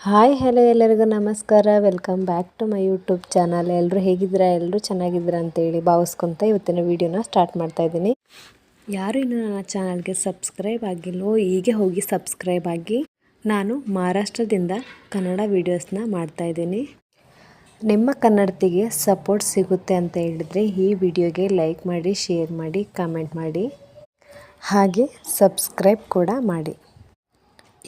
Hi, hello ಎಲ್ಲರಿಗೂ ನಮಸ್ಕಾರ. Welcome back to my YouTube channel. ಎಲ್ಲರೂ ಹೇಗಿದ್ದೀರಾ? ಎಲ್ಲರೂ ಚೆನ್ನಾಗಿದ್ದೀರಾ ಅಂತೇಳಿ ಭಾವಿಸ್ಕೊತ ಇವತ್ತಿನ ವೀಡಿಯೋನ ಸ್ಟಾರ್ಟ್ ಮಾಡ್ತಾ ಇದ್ದೀನಿ. ಯಾರು ಇನ್ನೂ ನನ್ನ ಚಾನಲ್ಗೆ ಸಬ್ಸ್ಕ್ರೈಬ್ ಆಗಿಲ್ಲವೋ ಹೀಗೆ ಹೋಗಿ ಸಬ್ಸ್ಕ್ರೈಬ್ ಆಗಿ. ನಾನು ಮಹಾರಾಷ್ಟ್ರದಿಂದ ಕನ್ನಡ ವೀಡಿಯೋಸ್ನ ಮಾಡ್ತಾ ಇದ್ದೀನಿ. ನಿಮ್ಮ ಕನ್ನಡತಿಗೆ ಸಪೋರ್ಟ್ ಸಿಗುತ್ತೆ ಅಂತ ಹೇಳಿದರೆ ಈ ವಿಡಿಯೋಗೆ ಲೈಕ್ ಮಾಡಿ, ಶೇರ್ ಮಾಡಿ, ಕಮೆಂಟ್ ಮಾಡಿ. ಹಾಗೆ ಸಬ್ಸ್ಕ್ರೈಬ್ ಕೂಡ ಮಾಡಿ.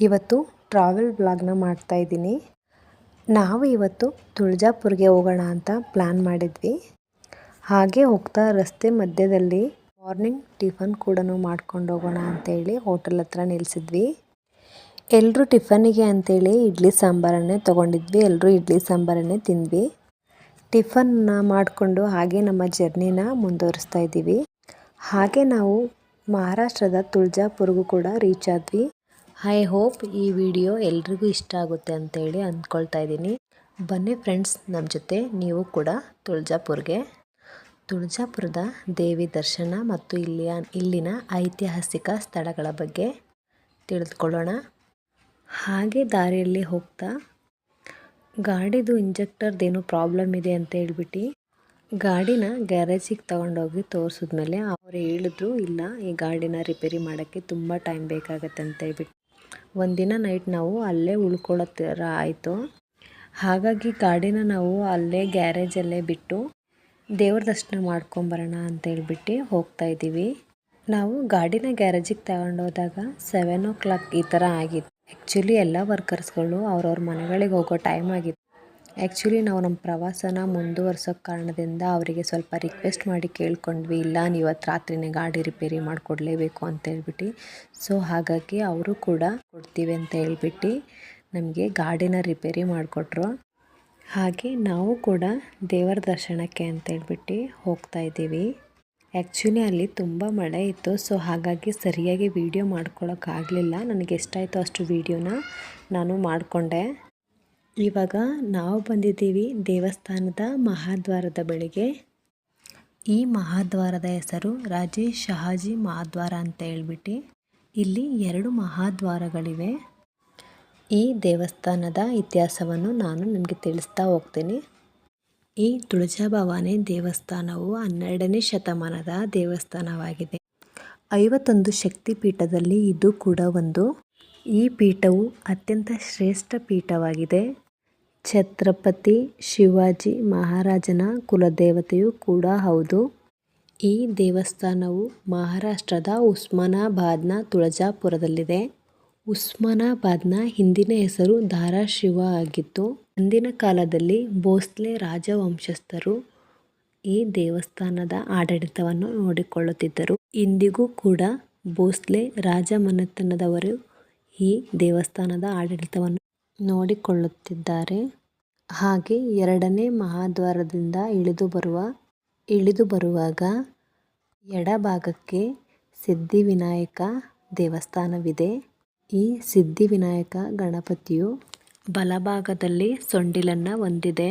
ಇವತ್ತು ಟ್ರಾವೆಲ್ ಬ್ಲಾಗ್ನ ಮಾಡ್ತಾ ಇದ್ದೀನಿ. ನಾವು ಇವತ್ತು ತುಳಜಾಪುರ್ಗೆ ಹೋಗೋಣ ಅಂತ ಪ್ಲ್ಯಾನ್ ಮಾಡಿದ್ವಿ. ಹಾಗೆ ಹೋಗ್ತಾ ರಸ್ತೆ ಮಧ್ಯದಲ್ಲಿ ಮಾರ್ನಿಂಗ್ ಟಿಫನ್ ಕೂಡ ಮಾಡ್ಕೊಂಡು ಹೋಗೋಣ ಅಂತೇಳಿ ಹೋಟೆಲ್ ಹತ್ರ ನಿಲ್ಲಿಸಿದ್ವಿ ಎಲ್ಲರೂ ಟಿಫನಿಗೆ ಅಂತೇಳಿ ಇಡ್ಲಿ ಸಾಂಬಾರನ್ನೇ ತೊಗೊಂಡಿದ್ವಿ. ಎಲ್ಲರೂ ಇಡ್ಲಿ ಸಾಂಬಾರನ್ನೇ ತಿಂದ್ವಿ. ಟಿಫನ್ನ ಮಾಡಿಕೊಂಡು ಹಾಗೆ ನಮ್ಮ ಜರ್ನಿನ ಮುಂದುವರಿಸ್ತಾ ಇದ್ದೀವಿ. ಹಾಗೆ ನಾವು ಮಹಾರಾಷ್ಟ್ರದ ತುಳಜಾಪುರ್ಗೂ ಕೂಡ ರೀಚ್ ಆದ್ವಿ. ಐ ಹೋಪ್ ಈ ವಿಡಿಯೋ ಎಲ್ರಿಗೂ ಇಷ್ಟ ಆಗುತ್ತೆ ಅಂತೇಳಿ ಅಂದ್ಕೊಳ್ತಾ ಇದ್ದೀನಿ. ಬನ್ನಿ ಫ್ರೆಂಡ್ಸ್ ನಮ್ಮ ಜೊತೆ ನೀವು ಕೂಡ ತುಳಜಾಪುರ್ಗೆ. ತುಳಜಾಪುರದ ದೇವಿ ದರ್ಶನ ಮತ್ತು ಇಲ್ಲಿಯ, ಇಲ್ಲಿನ ಐತಿಹಾಸಿಕ ಸ್ಥಳಗಳ ಬಗ್ಗೆ ತಿಳಿದುಕೊಳ್ಳೋಣ. ಹಾಗೆ ದಾರಿಯಲ್ಲಿ ಹೋಗ್ತಾ ಗಾಡಿದು ಇಂಜೆಕ್ಟರ್ದೇನು ಪ್ರಾಬ್ಲಮ್ ಇದೆ ಅಂತ ಹೇಳ್ಬಿಟ್ಟು ಗಾಡಿನ ಗ್ಯಾರೇಜಿಗೆ ತೊಗೊಂಡೋಗಿ ತೋರಿಸಿದ್ಮೇಲೆ ಅವ್ರು ಹೇಳಿದ್ರು, ಇಲ್ಲ, ಈ ಗಾಡಿನ ರಿಪೇರಿ ಮಾಡೋಕ್ಕೆ ತುಂಬ ಟೈಮ್ ಬೇಕಾಗತ್ತೆ ಅಂತ ಹೇಳ್ಬಿಟ್ಟು. ಒಂದಿನ ನೈಟ್ ನಾವು ಅಲ್ಲೇ ಉಳ್ಕೊಳ್ಳೋತ್ತರ ಆಯಿತು. ಹಾಗಾಗಿ ಗಾಡಿನ ನಾವು ಅಲ್ಲೇ ಗ್ಯಾರೇಜಲ್ಲೇ ಬಿಟ್ಟು ದೇವ್ರ ದರ್ಶನ ಮಾಡ್ಕೊಂಬರೋಣ ಅಂತ ಹೇಳ್ಬಿಟ್ಟು ಹೋಗ್ತಾ ಇದ್ದೀವಿ. ನಾವು ಗಾಡಿನ ಗ್ಯಾರೇಜಿಗೆ ತಗೊಂಡೋದಾಗ ಸೆವೆನ್ ಓ ಕ್ಲಾಕ್ ಈ ಥರ ಆಗಿತ್ತು. ಆ್ಯಕ್ಚುಲಿ ಎಲ್ಲ ವರ್ಕರ್ಸ್ಗಳು ಅವ್ರವ್ರ ಮನೆಗಳಿಗೆ ಹೋಗೋ ಟೈಮ್ ಆಗಿತ್ತು. ಆ್ಯಕ್ಚುಲಿ ನಾವು ನಮ್ಮ ಪ್ರವಾಸನ ಮುಂದುವರ್ಸೋ ಕಾರಣದಿಂದ ಅವರಿಗೆ ಸ್ವಲ್ಪ ರಿಕ್ವೆಸ್ಟ್ ಮಾಡಿ ಕೇಳ್ಕೊಂಡ್ವಿ, ಇಲ್ಲ ನೀವು ಇವತ್ತು ರಾತ್ರಿನೇ ಗಾಡಿ ರಿಪೇರಿ ಮಾಡಿಕೊಡ್ಲೇಬೇಕು ಅಂತ ಹೇಳ್ಬಿಟ್ಟು. ಸೊ ಹಾಗಾಗಿ ಅವರು ಕೂಡ ಕೊಡ್ತೀವಿ ಅಂತ ಹೇಳ್ಬಿಟ್ಟು ನಮಗೆ ಗಾಡಿನ ರಿಪೇರಿ ಮಾಡಿಕೊಟ್ರು. ಹಾಗೆ ನಾವು ಕೂಡ ದೇವರ ದರ್ಶನಕ್ಕೆ ಅಂತ ಹೇಳ್ಬಿಟ್ಟು ಹೋಗ್ತಾ ಇದ್ದೀವಿ. ಆ್ಯಕ್ಚುಲಿ ಅಲ್ಲಿ ತುಂಬ ಮಳೆ ಇತ್ತು ಸೊ ಹಾಗಾಗಿ ಸರಿಯಾಗಿ ವೀಡಿಯೋ ಮಾಡ್ಕೊಳ್ಳೋಕ್ಕಾಗಲಿಲ್ಲ ನನಗೆ ಎಷ್ಟಾಯಿತು ಅಷ್ಟು ವೀಡಿಯೋನ ನಾನು ಮಾಡಿಕೊಂಡೆ. ಇವಾಗ ನಾವು ಬಂದಿದ್ದೀವಿ ದೇವಸ್ಥಾನದ ಮಹಾದ್ವಾರದ ಬಳಿಗೆ. ಈ ಮಹಾದ್ವಾರದ ಹೆಸರು ರಾಜೇ ಶಹಾಜಿ ಮಹಾದ್ವಾರ ಅಂತ ಹೇಳ್ಬಿಟ್ಟು ಇಲ್ಲಿ ಎರಡು ಮಹಾದ್ವಾರಗಳಿವೆ. ಈ ದೇವಸ್ಥಾನದ ಇತಿಹಾಸವನ್ನು ನಾನು ನಿಮಗೆ ತಿಳಿಸ್ತಾ ಹೋಗ್ತೀನಿ. ಈ ತುಳಜಾಭವಾನಿ ದೇವಸ್ಥಾನವು ಹನ್ನೆರಡನೇ ಶತಮಾನದ ದೇವಸ್ಥಾನವಾಗಿದೆ. ಐವತ್ತೊಂದು ಶಕ್ತಿ ಪೀಠದಲ್ಲಿ ಇದು ಕೂಡ ಒಂದು. ಈ ಪೀಠವು ಅತ್ಯಂತ ಶ್ರೇಷ್ಠ ಪೀಠವಾಗಿದೆ. ಛತ್ರಪತಿ ಶಿವಾಜಿ ಮಹಾರಾಜನ ಕುಲದೇವತೆಯೂ ಕೂಡ ಹೌದು. ಈ ದೇವಸ್ಥಾನವು ಮಹಾರಾಷ್ಟ್ರದ ಉಸ್ಮಾನಾಬಾದ್ನ ತುಳಜಾಪುರದಲ್ಲಿದೆ. ಉಸ್ಮಾನಾಬಾದ್ನ ಹಿಂದಿನ ಹೆಸರು ಧಾರಾಶಿವ ಆಗಿತ್ತು. ಅಂದಿನ ಕಾಲದಲ್ಲಿ ಭೋಸ್ಲೆ ರಾಜವಂಶಸ್ಥರು ಈ ದೇವಸ್ಥಾನದ ಆಡಳಿತವನ್ನು ನೋಡಿಕೊಳ್ಳುತ್ತಿದ್ದರು. ಇಂದಿಗೂ ಕೂಡ ಭೋಸ್ಲೆ ರಾಜಮನೆತನದವರು ಈ ದೇವಸ್ಥಾನದ ಆಡಳಿತವನ್ನು ನೋಡಿಕೊಳ್ಳುತ್ತಿದ್ದಾರೆ. ಹಾಗೆ ಎರಡನೇ ಮಹಾದ್ವಾರದಿಂದ ಇಳಿದು ಬರುವ, ಇಳಿದು ಬರುವಾಗ ಎಡಭಾಗಕ್ಕೆ ಸಿದ್ಧಿವಿನಾಯಕ ದೇವಸ್ಥಾನವಿದೆ. ಈ ಸಿದ್ಧಿವಿನಾಯಕ ಗಣಪತಿಯು ಬಲಭಾಗದಲ್ಲಿ ಸೊಂಡಿಲನ್ನು ಹೊಂದಿದೆ.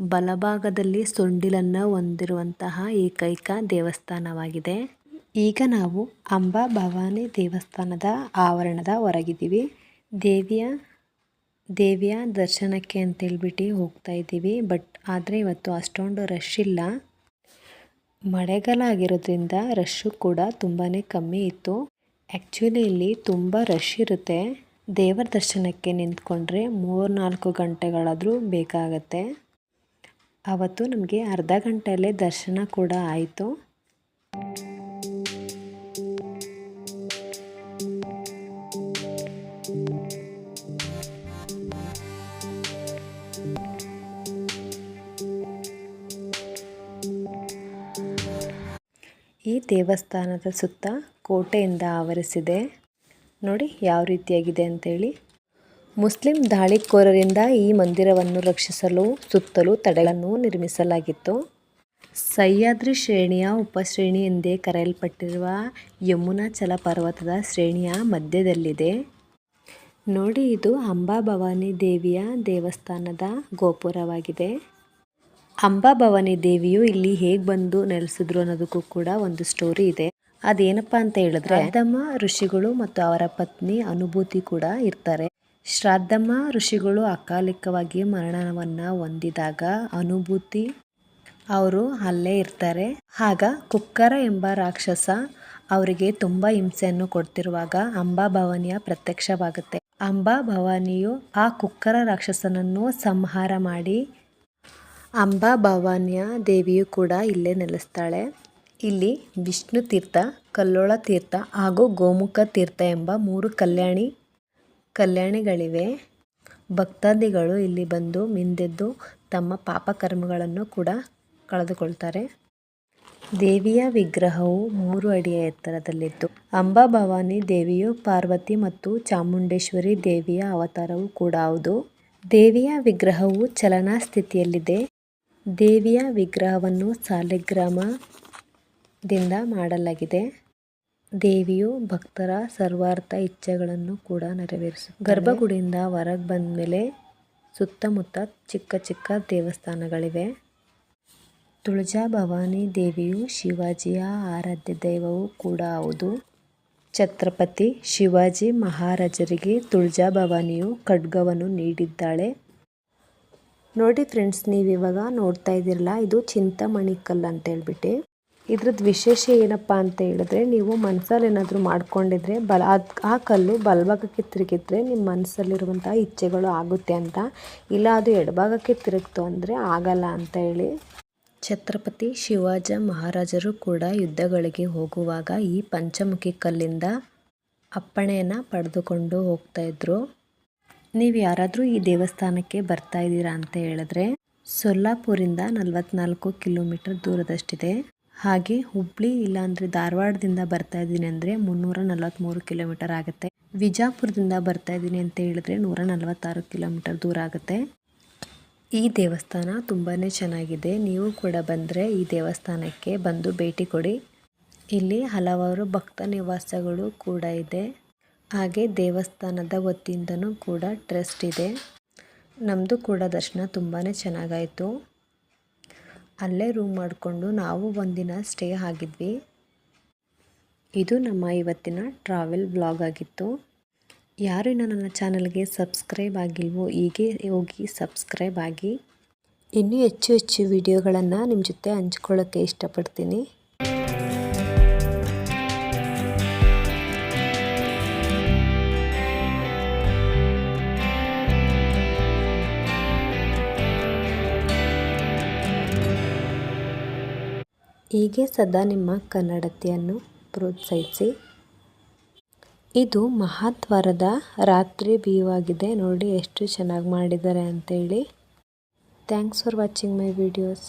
ಬಲಭಾಗದಲ್ಲಿ ಸೊಂಡಿಲನ್ನು ಹೊಂದಿರುವಂತಹ ಏಕೈಕ ದೇವಸ್ಥಾನವಾಗಿದೆ. ಈಗ ನಾವು ಅಂಬಾ ಭವಾನಿ ದೇವಸ್ಥಾನದ ಆವರಣದ ಹೊರಗಿದ್ದೀವಿ. ದೇವಿಯ ದೇವಿಯ ದರ್ಶನಕ್ಕೆ ಅಂತೇಳ್ಬಿಟ್ಟು ಹೋಗ್ತಾ ಇದ್ದೀವಿ. ಬಟ್ ಆದರೆ ಇವತ್ತು ಅಷ್ಟೊಂದು ರಶ್ ಇಲ್ಲ. ಮಳೆಗಾಲ ಆಗಿರೋದ್ರಿಂದ ರಶ್ಶು ಕೂಡ ತುಂಬಾ ಕಮ್ಮಿ ಇತ್ತು. ಆ್ಯಕ್ಚುಲಿ ಇಲ್ಲಿ ತುಂಬ ರಶ್ ಇರುತ್ತೆ. ದೇವರ ದರ್ಶನಕ್ಕೆ ನಿಂತ್ಕೊಂಡ್ರೆ ಮೂರು ನಾಲ್ಕು ಗಂಟೆಗಳಾದರೂ ಬೇಕಾಗತ್ತೆ. ಆವತ್ತು ನಮಗೆ ಅರ್ಧ ಗಂಟೆಯಲ್ಲೇ ದರ್ಶನ ಕೂಡ ಆಯಿತು. ಈ ದೇವಸ್ಥಾನದ ಸುತ್ತ ಕೋಟೆಯಿಂದ ಆವರಿಸಿದೆ. ನೋಡಿ ಯಾವ ರೀತಿಯಾಗಿದೆ ಅಂತೇಳಿ. ಮುಸ್ಲಿಂ ದಾಳಿಕೋರರಿಂದ ಈ ಮಂದಿರವನ್ನು ರಕ್ಷಿಸಲು, ಸುತ್ತಲೂ ತಡೆಗಳನ್ನು ನಿರ್ಮಿಸಲಾಗಿತ್ತು. ಸಹ್ಯಾದ್ರಿ ಶ್ರೇಣಿಯ ಉಪಶ್ರೇಣಿ ಎಂದೇ ಕರೆಯಲ್ಪಟ್ಟಿರುವ ಯಮುನಾ ಪರ್ವತದ ಶ್ರೇಣಿಯ ಮಧ್ಯದಲ್ಲಿದೆ. ನೋಡಿ ಇದು ಅಂಬಾಭವಾನಿ ದೇವಿಯ ದೇವಸ್ಥಾನದ ಗೋಪುರವಾಗಿದೆ. ಅಂಬಾಭವಾನಿ ದೇವಿಯು ಇಲ್ಲಿ ಹೇಗೆ ಬಂದು ನೆಲೆಸಿದ್ರು ಅನ್ನೋದಕ್ಕೂ ಕೂಡ ಒಂದು ಸ್ಟೋರಿ ಇದೆ. ಅದೇನಪ್ಪ ಅಂತ ಹೇಳಿದ್ರೆ, ಶ್ರಾದ್ದಮ್ಮ ಋಷಿಗಳು ಮತ್ತು ಅವರ ಪತ್ನಿ ಅನುಭೂತಿ ಕೂಡ ಇರ್ತಾರೆ. ಶ್ರಾದ್ದಮ್ಮ ಋಷಿಗಳು ಅಕಾಲಿಕವಾಗಿ ಮರಣವನ್ನ ಹೊಂದಿದಾಗ ಅನುಭೂತಿ ಅವರು ಅಲ್ಲೇ ಇರ್ತಾರೆ. ಆಗ ಕುಕ್ಕರ ಎಂಬ ರಾಕ್ಷಸ ಅವರಿಗೆ ತುಂಬಾ ಹಿಂಸೆಯನ್ನು ಕೊಡ್ತಿರುವಾಗ ಅಂಬಾ ಭವಾನಿಯ ಪ್ರತ್ಯಕ್ಷವಾಗುತ್ತೆ. ಅಂಬಾಭವಾನಿಯು ಆ ಕುಕ್ಕರ ರಾಕ್ಷಸನನ್ನು ಸಂಹಾರ ಮಾಡಿ ಅಂಬಾ ಭವಾನಿಯ ದೇವಿಯು ಕೂಡ ಇಲ್ಲೇ ನೆಲೆಸ್ತಾಳೆ. ಇಲ್ಲಿ ವಿಷ್ಣು ತೀರ್ಥ, ಕಲ್ಲೋಳ ತೀರ್ಥ ಹಾಗೂ ಗೋಮುಖ ತೀರ್ಥ ಎಂಬ ಮೂರು ಕಲ್ಯಾಣಿ, ಕಲ್ಯಾಣಿಗಳಿವೆ. ಭಕ್ತಾದಿಗಳು ಇಲ್ಲಿ ಬಂದು ಮಿಂದೆದ್ದು ತಮ್ಮ ಪಾಪಕರ್ಮಗಳನ್ನು ಕೂಡ ಕಳೆದುಕೊಳ್ತಾರೆ. ದೇವಿಯ ವಿಗ್ರಹವು ಮೂರು ಅಡಿಯ ಎತ್ತರದಲ್ಲಿತ್ತು ಅಂಬಾ ಭವಾನಿ ದೇವಿಯು ಪಾರ್ವತಿ ಮತ್ತು ಚಾಮುಂಡೇಶ್ವರಿ ದೇವಿಯ ಅವತಾರವೂ ಕೂಡ ಹೌದು. ದೇವಿಯ ವಿಗ್ರಹವು ಚಲನಾ ಸ್ಥಿತಿಯಲ್ಲಿದೆ ದೇವಿಯ ವಿಗ್ರಹವನ್ನು ಸಾಲಿಗ್ರಾಮದಿಂದ ಮಾಡಲಾಗಿದೆ. ದೇವಿಯು ಭಕ್ತರ ಸರ್ವಾರ್ಥ ಇಚ್ಛೆಗಳನ್ನು ಕೂಡ ನೆರವೇರಿಸು. ಗರ್ಭಗುಡಿಯಿಂದ ಹೊರಗೆ ಬಂದ ಮೇಲೆ ಸುತ್ತಮುತ್ತ ಚಿಕ್ಕ ಚಿಕ್ಕ ದೇವಸ್ಥಾನಗಳಿವೆ. ತುಳಜಾ ಭವಾನಿ ದೇವಿಯು ಶಿವಾಜಿಯ ಆರಾಧ್ಯ ದೈವವೂ ಕೂಡ ಹೌದು. ಛತ್ರಪತಿ ಶಿವಾಜಿ ಮಹಾರಾಜರಿಗೆ ತುಳಜಾ ಭವಾನಿಯು ಖಡ್ಗವನ್ನು ನೀಡಿದ್ದಾಳೆ. ನೋಡಿ ಫ್ರೆಂಡ್ಸ್, ನೀವು ಇವಾಗ ನೋಡ್ತಾ ಇದ್ದೀರಲ್ಲ, ಇದು ಚಿಂತಾಮಣಿ ಕಲ್ಲು ಅಂತ ಹೇಳ್ಬಿಟ್ಟು. ಇದ್ರದ್ದು ವಿಶೇಷ ಏನಪ್ಪ ಅಂತ ಹೇಳಿದ್ರೆ, ನೀವು ಮನಸ್ಸಲ್ಲಿ ಏನಾದರೂ ಮಾಡ್ಕೊಂಡಿದ್ರೆ, ಬಲ ಆ ಕಲ್ಲು ಬಲಭಾಗಕ್ಕೆ ತಿರುಗಿದ್ರೆ ನಿಮ್ಮ ಮನಸ್ಸಲ್ಲಿರುವಂಥ ಇಚ್ಛೆಗಳು ಆಗುತ್ತೆ ಅಂತ. ಇಲ್ಲ, ಅದು ಎಡಭಾಗಕ್ಕೆ ತಿರುಗ್ತು ಅಂದರೆ ಆಗಲ್ಲ ಅಂತ ಹೇಳಿ. ಛತ್ರಪತಿ ಶಿವಾಜ ಮಹಾರಾಜರು ಕೂಡ ಯುದ್ಧಗಳಿಗೆ ಹೋಗುವಾಗ ಈ ಪಂಚಮುಖಿ ಕಲ್ಲಿಂದ ಅಪ್ಪಣೆಯನ್ನು ಪಡೆದುಕೊಂಡು ಹೋಗ್ತಾ ಇದ್ರು. ನೀವು ಯಾರಾದರೂ ಈ ದೇವಸ್ಥಾನಕ್ಕೆ ಬರ್ತಾ ಇದ್ದೀರಾ ಅಂತ ಹೇಳಿದ್ರೆ ಸೊಲ್ಲಾಪುರಿಂದ ನಲವತ್ನಾಲ್ಕು ಕಿಲೋಮೀಟರ್ ದೂರದಷ್ಟಿದೆ. ಹಾಗೆ ಹುಬ್ಳಿ ಇಲ್ಲಾಂದ್ರೆ ಧಾರವಾಡದಿಂದ ಬರ್ತಾ ಇದ್ದೀನಿ ಅಂದರೆ ಮುನ್ನೂರ ನಲವತ್ತ್ಮೂರು ಕಿಲೋಮೀಟರ್ ಆಗುತ್ತೆ. ವಿಜಾಪುರದಿಂದ ಬರ್ತಾ ಇದ್ದೀನಿ ಅಂತ ಹೇಳಿದ್ರೆ ನೂರ ನಲವತ್ತಾರು ಕಿಲೋಮೀಟರ್ ದೂರ ಆಗುತ್ತೆ. ಈ ದೇವಸ್ಥಾನ ತುಂಬಾ ಚೆನ್ನಾಗಿದೆ. ನೀವು ಕೂಡ ಬಂದರೆ ಈ ದೇವಸ್ಥಾನಕ್ಕೆ ಬಂದು ಭೇಟಿ ಕೊಡಿ. ಇಲ್ಲಿ ಹಲವಾರು ಭಕ್ತ ನಿವಾಸಗಳು ಕೂಡ ಇದೆ. ಹಾಗೆ ದೇವಸ್ಥಾನದ ವತಿಯಿಂದನೂ ಕೂಡ ಟ್ರಸ್ಟ್ ಇದೆ. ನಮ್ಮದು ಕೂಡ ದರ್ಶನ ತುಂಬಾ ಚೆನ್ನಾಗಾಯಿತು. ಅಲ್ಲೇ ರೂಮ್ ಮಾಡಿಕೊಂಡು ನಾವು ಒಂದಿನ ಸ್ಟೇ ಆಗಿದ್ವಿ. ಇದು ನಮ್ಮ ಇವತ್ತಿನ ಟ್ರಾವೆಲ್ ಬ್ಲಾಗ್ ಆಗಿತ್ತು. ಯಾರು ಇನ್ನು ನನ್ನ ಚಾನಲ್ಗೆ ಸಬ್ಸ್ಕ್ರೈಬ್ ಆಗಿಲ್ವೋ ಹೀಗೆ ಹೋಗಿ ಸಬ್ಸ್ಕ್ರೈಬ್ ಆಗಿ. ಇನ್ನೂ ಹೆಚ್ಚು ಹೆಚ್ಚು ವಿಡಿಯೋಗಳನ್ನು ನಿಮ್ಮ ಜೊತೆ ಹಂಚ್ಕೊಳ್ಳೋಕ್ಕೆ ಇಷ್ಟಪಡ್ತೀನಿ. ಹೀಗೆ ಸದಾ ನಿಮ್ಮ ಕನ್ನಡತೆಯನ್ನು ಪ್ರೋತ್ಸಾಹಿಸಿ. ಇದು ಮಹಾದ್ವಾರದ ರಾತ್ರಿ ಆಗಿದೆ ನೋಡಿ ಎಷ್ಟು ಚೆನ್ನಾಗಿ ಮಾಡಿದ್ದಾರೆ ಅಂತೇಳಿ. Thanks for watching my videos